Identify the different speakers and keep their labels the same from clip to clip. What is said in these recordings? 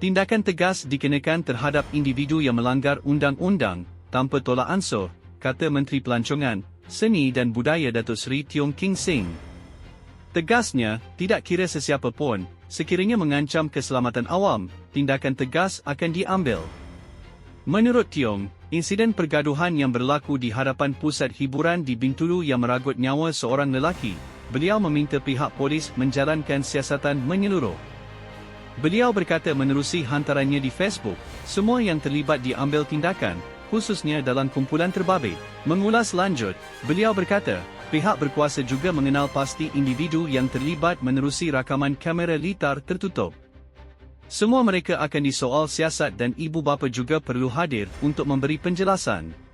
Speaker 1: Tindakan tegas dikenakan terhadap individu yang melanggar undang-undang tanpa tolak ansur, kata Menteri Pelancongan, Seni dan Budaya Datuk Seri Tiong King Sing. Tegasnya, tidak kira sesiapa pun, sekiranya mengancam keselamatan awam, tindakan tegas akan diambil. Menurut Tiong, insiden pergaduhan yang berlaku di hadapan pusat hiburan di Bintulu yang meragut nyawa seorang lelaki, beliau meminta pihak polis menjalankan siasatan menyeluruh. Beliau berkata menerusi hantarannya di Facebook, semua yang terlibat diambil tindakan, khususnya dalam kumpulan terbabit. Mengulas lanjut, beliau berkata, pihak berkuasa juga mengenal pasti individu yang terlibat menerusi rakaman kamera litar tertutup. Semua mereka akan disoal siasat dan ibu bapa juga perlu hadir untuk memberi penjelasan.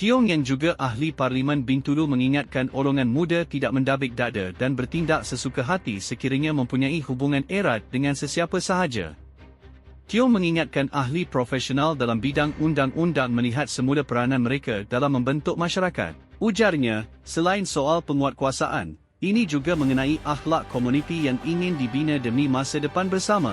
Speaker 1: Tiong yang juga ahli Parlimen Bintulu mengingatkan golongan muda tidak mendabik dada dan bertindak sesuka hati sekiranya mempunyai hubungan erat dengan sesiapa sahaja. Tiong mengingatkan ahli profesional dalam bidang undang-undang melihat semula peranan mereka dalam membentuk masyarakat. Ujarnya, selain soal penguatkuasaan, ini juga mengenai akhlak komuniti yang ingin dibina demi masa depan bersama.